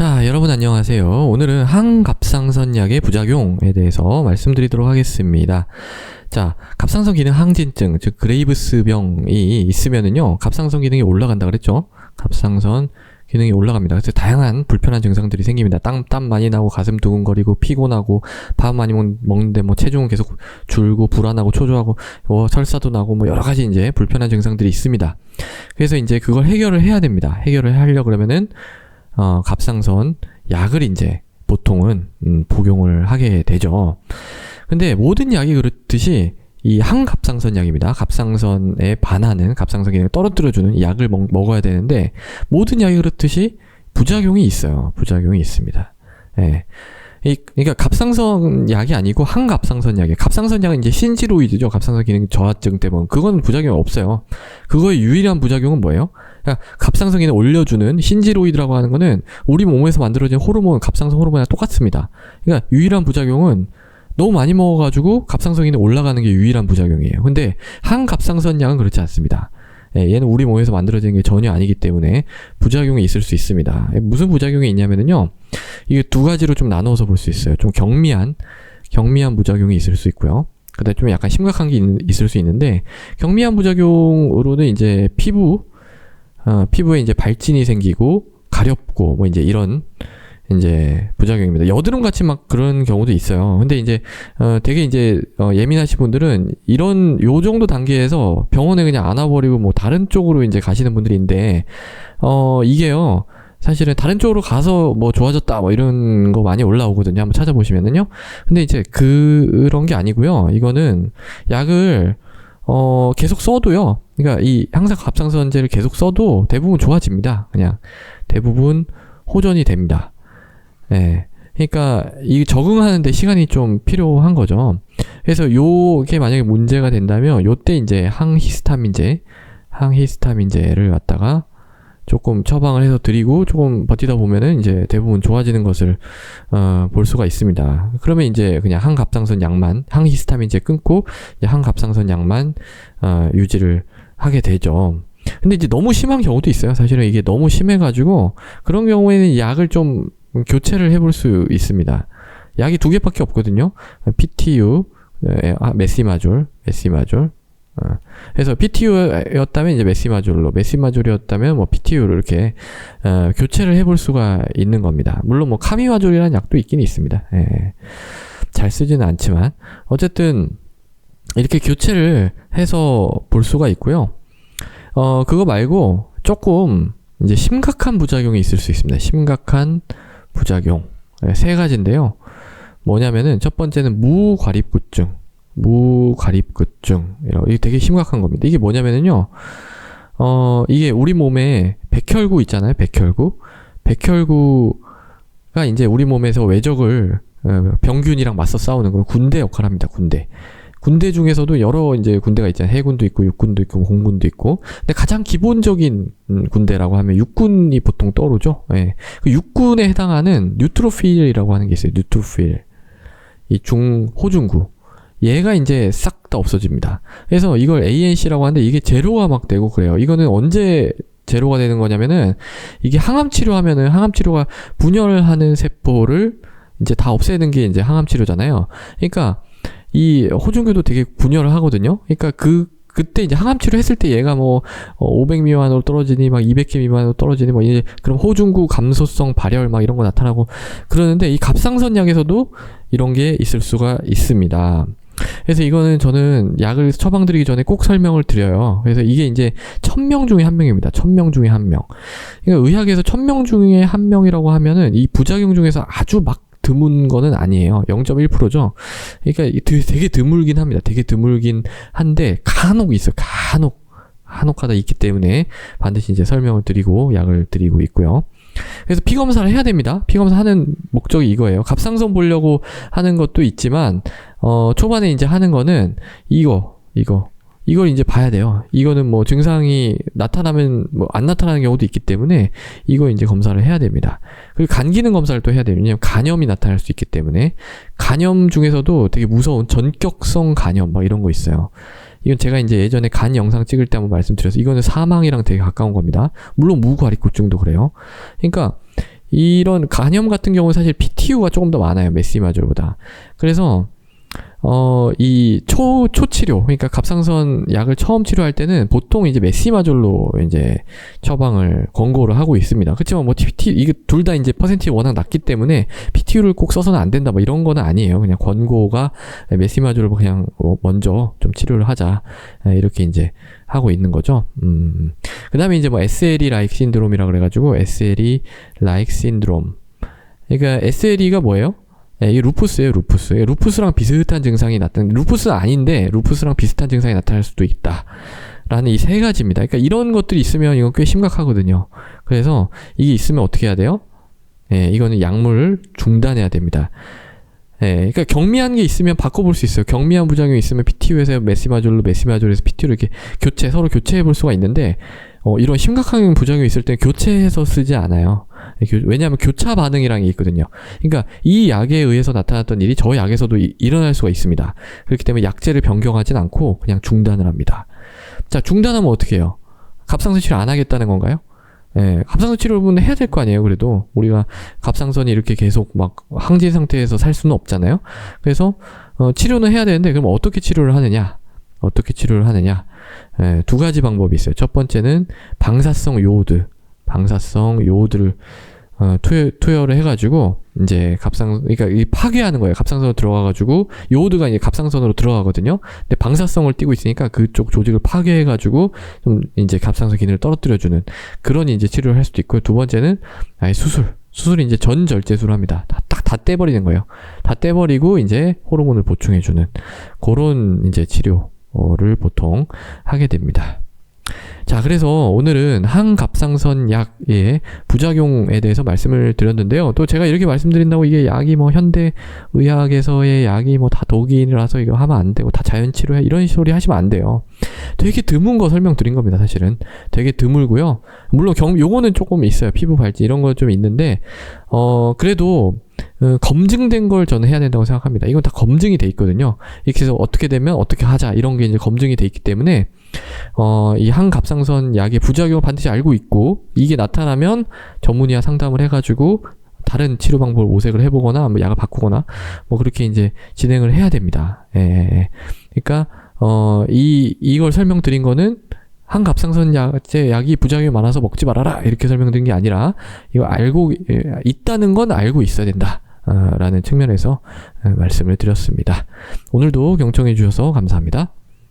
자, 여러분 안녕하세요. 오늘은 항갑상선 약의 부작용에 대해서 말씀드리도록 하겠습니다. 자, 갑상선 기능 항진증, 즉 그레이브스병이 있으면은요, 갑상선 기능이 올라간다 그랬죠? 갑상선 기능이 올라갑니다. 그래서 다양한 불편한 증상들이 생깁니다. 땀, 땀 많이 나고 가슴 두근거리고 피곤하고 밥 많이 먹, 먹는데 뭐 체중은 계속 줄고 불안하고 초조하고 뭐 설사도 나고 뭐 여러 가지 이제 불편한 증상들이 있습니다. 그래서 이제 그걸 해결을 해야 됩니다. 해결을 하려 그러면은 어, 갑상선 약을 이제 보통은 음, 복용을 하게 되죠. 근데 모든 약이 그렇듯이 이 항갑상선 약입니다. 갑상선에 반하는 갑상선 기능을 떨어뜨려주는 이 약을 먹, 먹어야 되는데 모든 약이 그렇듯이 부작용이 있어요. 부작용이 있습니다. 예. 이, 그러니까 갑상선 약이 아니고 항갑상선 약이에요. 갑상선 약은 이제 신지로이드죠. 갑상선 기능 저하증 때문에 그건 부작용이 없어요. 그거의 유일한 부작용은 뭐예요? 그러니까 갑상선 기능 올려주는 신지로이드라고 하는 거는 우리 몸에서 만들어진 호르몬, 갑상선 호르몬이랑 똑같습니다. 그러니까 유일한 부작용은 너무 많이 먹어가지고 갑상선 기능 올라가는 게 유일한 부작용이에요. 근데 항갑상선 약은 그렇지 않습니다. 예, 얘는 우리 몸에서 만들어진 게 전혀 아니기 때문에 부작용이 있을 수 있습니다. 예, 무슨 부작용이 있냐면은요, 이게 두 가지로 좀 나누어서 볼 수 있어요. 좀 경미한, 경미한 부작용이 있을 수 있고요. 그다음 좀 약간 심각한 게 있, 을수 있는데 경미한 부작용으로는 이제 피부, 어, 피부에 이제 발진이 생기고 가렵고 뭐 이제 이런 이제 부작용입니다. 여드름 같이 막 그런 경우도 있어요. 근데 이제 어 되게 이제 어 예민하신 분들은 이런 요 정도 단계에서 병원에 그냥 안와버리고 뭐 다른 쪽으로 이제 가시는 분들인데 어 이게요. 사실은 다른 쪽으로 가서 뭐 좋아졌다 뭐 이런 거 많이 올라오거든요. 한번 찾아보시면은요. 근데 이제 그런 게 아니고요. 이거는 약을 어 계속 써도요. 그러니까 이 항상 갑상선제를 계속 써도 대부분 좋아집니다. 그냥 대부분 호전이 됩니다. 예. 그러니까 이 적응하는데 시간이 좀 필요한 거죠. 그래서 요게 만약에 문제가 된다면 요때 이제 항히스타민제, 항히스타민제를 갖다가 조금 처방을 해서 드리고 조금 버티다 보면은 이제 대부분 좋아지는 것을 어, 볼 수가 있습니다. 그러면 이제 그냥 항갑상선 약만 항히스타민제 끊고 이제 항갑상선 약만 어, 유지를 하게 되죠. 근데 이제 너무 심한 경우도 있어요. 사실은 이게 너무 심해가지고 그런 경우에는 약을 좀 교체를 해볼 수 있습니다. 약이 두 개밖에 없거든요. PTU, 아, 메시마졸, 메시마졸. 어. 그래서 PTU였다면 이제 메시마졸로, 메시마졸이었다면 뭐 PTU로 이렇게 어, 교체를 해볼 수가 있는 겁니다. 물론 뭐 카미마졸이라는 약도 있긴 있습니다. 예. 잘 쓰지는 않지만 어쨌든 이렇게 교체를 해서 볼 수가 있고요. 어 그거 말고 조금 이제 심각한 부작용이 있을 수 있습니다. 심각한 부작용 네, 세 가지인데요. 뭐냐면은 첫 번째는 무과립구증, 무과립구증 이게 되게 심각한 겁니다. 이게 뭐냐면은요, 어 이게 우리 몸에 백혈구 있잖아요, 백혈구, 백혈구가 이제 우리 몸에서 외적을 어, 병균이랑 맞서 싸우는 걸 군대 역할을 합니다, 군대. 군대 중에서도 여러 이제 군대가 있잖아요. 해군도 있고 육군도 있고 공군도 있고. 근데 가장 기본적인 음, 군대라고 하면 육군이 보통 떠오르죠. 예. 그 육군에 해당하는 뉴트로필이라고 하는 게 있어요. 뉴트로필. 이 중 호중구. 얘가 이제 싹 다 없어집니다. 그래서 이걸 ANC라고 하는데 이게 제로가 막 되고 그래요. 이거는 언제 제로가 되는 거냐면은 이게 항암 치료하면은 항암 치료가 분열을 하는 세포를 이제 다 없애는 게 이제 항암 치료잖아요. 그러니까 이 호중교도 되게 분열을 하거든요. 그러니까 그 그때 이제 항암 치료했을 때 얘가 뭐 500 어, 미만으로 떨어지니 막 200개 미만으로 떨어지니 뭐 이제 그럼 호중구 감소성 발열 막 이런 거 나타나고 그러는데 이 갑상선 약에서도 이런 게 있을 수가 있습니다. 그래서 이거는 저는 약을 처방드리기 전에 꼭 설명을 드려요. 그래서 이게 이제 천 명 중에 한 명입니다. 천 명 중에 한 명. 그러니까 의학에서 천 명 중에 한 명이라고 하면은 이 부작용 중에서 아주 막 드문 거는 아니에요. 0.1%죠. 그러니까 되게 드물긴 합니다. 되게 드물긴 한데 간혹 있어요. 간혹 한혹하다 있기 때문에 반드시 이제 설명을 드리고 약을 드리고 있고요. 그래서 피 검사를 해야 됩니다. 피 검사 하는 목적이 이거예요. 갑상선 보려고 하는 것도 있지만 어 초반에 이제 하는 거는 이거 이거 이걸 이제 봐야 돼요. 이거는 뭐 증상이 나타나면 뭐 안 나타나는 경우도 있기 때문에 이거 이제 검사를 해야 됩니다. 그리고 간 기능 검사를 또 해야 돼요. 왜냐면 간염이 나타날 수 있기 때문에 간염 중에서도 되게 무서운 전격성 간염 막 이런 거 있어요. 이건 제가 이제 예전에 간 영상 찍을 때 한번 말씀드려서 이거는 사망이랑 되게 가까운 겁니다. 물론 무과리구증도 그래요. 그러니까 이런 간염 같은 경우는 사실 PTU가 조금 더 많아요. 메시마졸보다. 그래서 어, 이 초, 초치료, 그러니까 갑상선 약을 처음 치료할 때는 보통 이제 메시마졸로 이제 처방을 권고를 하고 있습니다. 그렇지만 뭐 PT, 이게 둘 다 이제 퍼센티가 워낙 낮기 때문에 PTU를 꼭 써서는 안 된다, 뭐 이런 거는 아니에요. 그냥 권고가 메시마졸로 그냥 뭐 먼저 좀 치료를 하자. 이렇게 이제 하고 있는 거죠. 음. 그 다음에 이제 뭐 SLE 라이크 신드롬이라 그래가지고 SLE 라이크 신드롬. 그러니까 SLE가 뭐예요? 예, 이 루푸스예요, 루푸스. 예, 루푸스랑 비슷한 증상이 나타나, 루푸스는 아닌데, 루푸스랑 비슷한 증상이 나타날 수도 있다. 라는 이 세 가지입니다. 그러니까 이런 것들이 있으면 이건 꽤 심각하거든요. 그래서 이게 있으면 어떻게 해야 돼요? 예, 이거는 약물을 중단해야 됩니다. 예, 그러니까 경미한 게 있으면 바꿔볼 수 있어요. 경미한 부작용이 있으면 PTU에서 메시마졸로, 메시마졸에서 PTU를 이렇게 교체, 서로 교체해 볼 수가 있는데, 어, 이런 심각한 부작용이 있을 때 교체해서 쓰지 않아요. 왜냐하면 교차 반응이라는 게 있거든요. 그러니까 이 약에 의해서 나타났던 일이 저 약에서도 이, 일어날 수가 있습니다. 그렇기 때문에 약제를 변경하진 않고 그냥 중단을 합니다. 자, 중단하면 어떻게 해요? 갑상선 치료 안 하겠다는 건가요? 예, 갑상선 치료는 해야 될 거 아니에요, 그래도. 우리가 갑상선이 이렇게 계속 막 항진 상태에서 살 수는 없잖아요? 그래서, 어, 치료는 해야 되는데, 그럼 어떻게 치료를 하느냐? 어떻게 치료를 하느냐? 예, 두 가지 방법이 있어요. 첫 번째는 방사성 요오드. 방사성 요오드를 어, 투여, 투여를 해가지고 이제 갑상 그러니까 이 파괴하는 거예요. 갑상선으로 들어가가지고 요오드가 이제 갑상선으로 들어가거든요. 근데 방사성을 띠고 있으니까 그쪽 조직을 파괴해가지고 좀 이제 갑상선 기능을 떨어뜨려주는 그런 이제 치료를 할 수도 있고요. 두 번째는 아예 수술. 수술이 이제 전절제술을 합니다. 다, 딱, 다 떼버리는 거예요. 다 떼버리고 이제 호르몬을 보충해주는 그런 이제 치료를 보통 하게 됩니다. 자, 그래서 오늘은 항갑상선 약의 부작용에 대해서 말씀을 드렸는데요. 또 제가 이렇게 말씀드린다고 이게 약이 뭐 현대 의학에서의 약이 뭐 다 독일이라서 이거 하면 안 되고 다 자연 치료해 이런 소리 하시면 안 돼요. 되게 드문 거 설명드린 겁니다, 사실은. 되게 드물고요. 물론 경, 요거는 조금 있어요. 피부 발진 이런 거 좀 있는데, 어, 그래도 어, 검증된 걸 저는 해야 된다고 생각합니다. 이건 다 검증이 돼 있거든요. 이렇게 해서 어떻게 되면 어떻게 하자 이런 게 이제 검증이 돼 있기 때문에 어, 이 항갑상선 약의 부작용을 반드시 알고 있고 이게 나타나면 전문의와 상담을 해가지고 다른 치료 방법을 모색을 해보거나 뭐 약을 바꾸거나 뭐 그렇게 이제 진행을 해야 됩니다. 예. 예, 예. 그러니까 어, 이 이걸 설명드린 거는 항갑상선 약제 약이 부작용이 많아서 먹지 말아라 이렇게 설명드린 게 아니라 이거 알고 예, 있다는 건 알고 있어야 된다. 어, 라는 측면에서 어, 말씀을 드렸습니다. 오늘도 경청해 주셔서 감사합니다.